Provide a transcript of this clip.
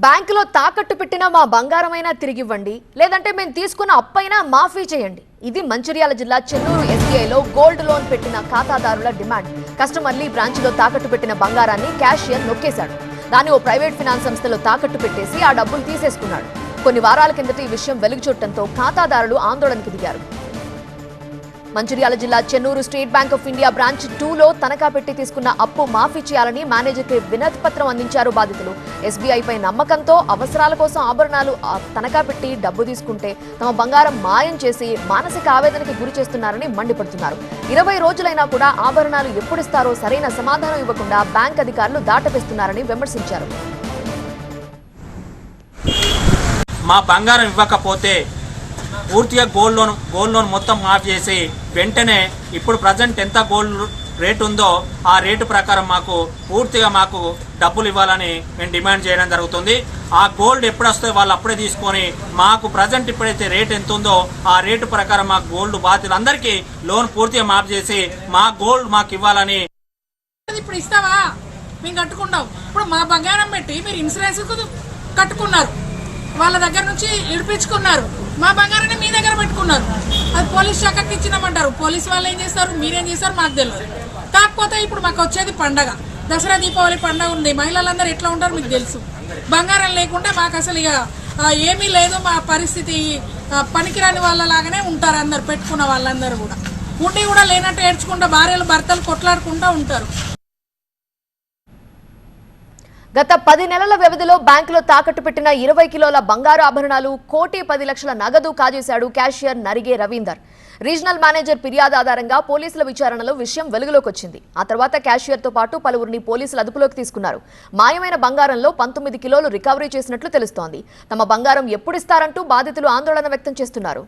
బ్యాంకులో తాకట్టు పెట్టిన మా బంగారమైనా తిరిగివ్వండి. లేదంటే మేము తీసుకున్న అప్పైనా మాఫీ చేయండి. ఇది మంచిర్యాల జిల్లా చెన్నూరు ఎస్బీఐలో గోల్డ్ లోన్ పెట్టిన ఖాతాదారుల డిమాండ్. కస్టమర్లు బ్రాంచ్లో తాకట్టు పెట్టిన బంగారాన్ని క్యాషియర్ నొక్కేశాడు. దాన్ని ఓ ప్రైవేట్ ఫినాన్స్ సంస్థలో తాకట్టు పెట్టేసి ఆ డబ్బులు తీసేసుకున్నాడు. కొన్ని వారాల కిందట ఈ విషయం వెలుగు చూడటంతో ఖాతాదారులు ఆందోళనకు దిగారు. మంచిర్యాల జిల్లా Chennur state bank of India branch టూలో తనఖా పెట్టి తీసుకున్న అప్పు మాఫీ చేయాలని మేనేజర్కి వినతి పత్రం అందించారు బాధితులు. ఎస్బీఐపై నమ్మకంతో అవసరాల కోసం ఆభరణాలు తనఖా పెట్టి డబ్బు తీసుకుంటే తమ బంగారం మాయం చేసి మానసిక ఆవేదనకి గురి చేస్తున్నారని మండిపడుతున్నారు. ఇరవై రోజులైనా కూడా ఆభరణాలు ఎప్పుడిస్తారో సరైన సమాధానం ఇవ్వకుండా బ్యాంక్ అధికారులు దాటవేస్తున్నారని విమర్శించారు. మా బంగారం ఇవ్వకపోతే పూర్తిగా గోల్డ్ లోన్ గోల్డ్ లోన్ మొత్తం మాఫ్ చేసి వెంటనే ఇప్పుడు ప్రజెంట్ ఎంత గోల్డ్ రేట్ ఉందో ఆ రేటు ప్రకారం మాకు పూర్తిగా మాకు డబ్బులు ఇవ్వాలని మేము డిమాండ్ చేయడం జరుగుతుంది. ఆ గోల్డ్ ఎప్పుడు వస్తుందో వాళ్ళు అప్పుడే తీసుకొని మాకు ప్రజెంట్ ఇప్పుడైతే రేట్ ఎంత ఉందో ఆ రేటు ప్రకారం మా గోల్డ్ బాధ్యులందరికీ లోన్ పూర్తిగా మాఫ్ చేసి మా గోల్డ్ మాకు ఇవ్వాలని ఇప్పుడు ఇస్తావా? మేము కట్టుకుంటాం. ఇప్పుడు మా బంగారం పెట్టి మీరు ఇన్సూరెన్స్ కట్టుకున్నారు. వాళ్ళ దగ్గర నుంచి ఇడిపించుకున్నారు. మా బంగారాన్ని మీ దగ్గర పెట్టుకున్నారు. అది పోలీస్ శాఖకి ఇచ్చినామంటారు. పోలీస్ వాళ్ళు ఏం చేస్తారు? మీరేం చేస్తారు? మాకు తెలియదు. కాకపోతే ఇప్పుడు మాకు వచ్చేది పండగ. దసరా దీపావళి పండగ ఉంది. మహిళలందరూ ఎట్లా ఉంటారు మీకు తెలుసు. బంగారం లేకుండా మాకు అసలు ఇక ఏమీ లేదు. మా పరిస్థితి పనికిరాని వాళ్ళలాగానే ఉంటారు అందరు పెట్టుకున్న వాళ్ళందరూ కూడా. ఉండి కూడా లేనట్టు ఏడ్చుకుంటా భార్యలు భర్తలు కొట్లాడుకుంటూ ఉంటారు. గత పది నెలల వ్యవధిలో బ్యాంకులో తాకట్టు పెట్టిన ఇరవై కిలోల బంగారు ఆభరణాలు కోటి పది లక్షల నగదు కాజేశాడు cashier Narige Ravinder. Regional manager ఫిర్యాదు ఆధారంగా పోలీసుల విచారణలో విషయం వెలుగులోకి వచ్చింది. ఆ తర్వాత క్యాషియర్తో పాటు పలువురిని పోలీసులు అదుపులోకి తీసుకున్నారు. మాయమైన బంగారంలో పంతొమ్మిది కిలోలు రికవరీ చేసినట్లు తెలుస్తోంది. తమ బంగారం ఎప్పుడిస్తారంటూ బాధితులు ఆందోళన వ్యక్తం చేస్తున్నారు.